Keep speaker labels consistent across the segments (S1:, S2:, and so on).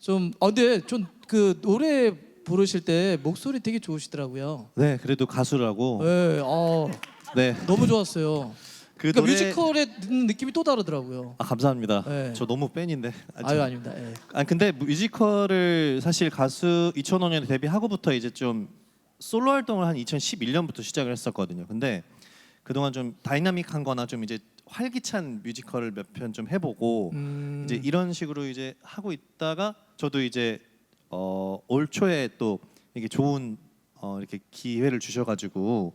S1: 좀 어, 근데 좀 그 노래 부르실 때 목소리 되게 좋으시더라고요.
S2: 네, 그래도 가수라고.
S1: 네, 어,
S2: 네.
S1: 너무 좋았어요.
S2: 그
S1: 그러니까
S2: 노래
S1: 뮤지컬에 듣는 느낌이 또 다르더라고요.
S2: 아, 감사합니다.
S1: 네.
S2: 저 너무 팬인데. 아,
S1: 아유
S2: 저-
S1: 아닙니다. 예.
S2: 아 근데 뮤지컬을 사실 가수 2005년에 데뷔하고부터 이제 좀 솔로 활동을 한 2011년부터 시작을 했었거든요. 근데 그동안 좀 다이나믹한 거나 좀 이제 활기찬 뮤지컬을 몇 편 좀 해보고
S1: 음,
S2: 이제 이런 식으로 이제 하고 있다가 저도 이제 어, 올 초에 또 이게 좋은 어, 이렇게 기회를 주셔가지고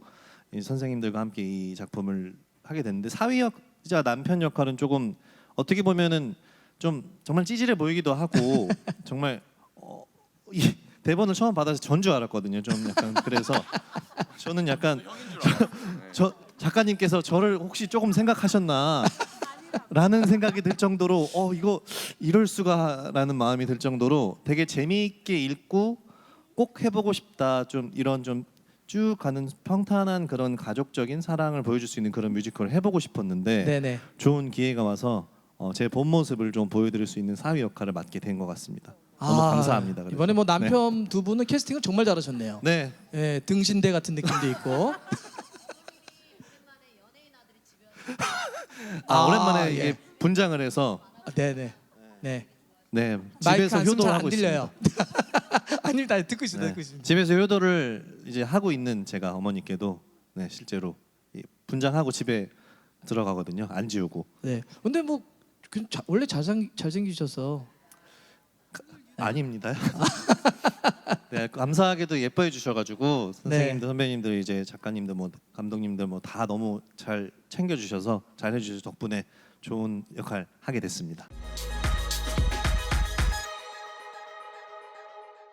S2: 이 선생님들과 함께 이 작품을 하게 됐는데 사위역자 남편 역할은 조금 어떻게 보면은 좀 정말 찌질해 보이기도 하고 정말 어, 이 대본을 처음 받아서 전 줄 알았거든요. 좀 약간 그래서 저는 약간 저, 저 작가님께서 저를 혹시 조금 생각하셨나 라는 생각이 들 정도로 어 이거 이럴 수가라는 마음이 들 정도로 되게 재미있게 읽고 꼭 해보고 싶다 좀 이런 좀 쭉 가는 평탄한 그런 가족적인 사랑을 보여줄 수 있는 그런 뮤지컬을 해보고 싶었는데
S1: 네네.
S2: 좋은 기회가 와서 어, 제 본 모습을 좀 보여드릴 수 있는 사위 역할을 맡게 된 것 같습니다. 너무
S1: 아,
S2: 감사합니다. 그래서.
S1: 이번에 뭐 남편 두 분은 캐스팅을 정말 잘하셨네요.
S2: 네,
S1: 예, 등신대 같은 느낌도 있고.
S2: 아,
S1: 아,
S2: 오랜만에
S1: 예.
S2: 이게 분장을 해서
S1: 아, 네네. 네.
S2: 네
S1: 마이크
S2: 집에서 효도를 하고
S1: 들려요. 아닙니다. 듣고 있습니다.
S2: 네.
S1: 듣고 있습니다.
S2: 집에서 효도를 이제 하고 있는 제가 어머니께도 네, 실제로 이 분장하고 집에 들어가거든요. 안 지우고
S1: 네. 근데 뭐 그, 자, 원래 잘생 잘생기셔서
S2: 아닙니다. 네, 감사하게도 예뻐해 주셔가지고 선생님들, 선배님들, 이제 작가님들, 뭐 감독님들 뭐 다 너무 잘 챙겨 주셔서 잘 해주셔서 덕분에 좋은 역할 하게 됐습니다.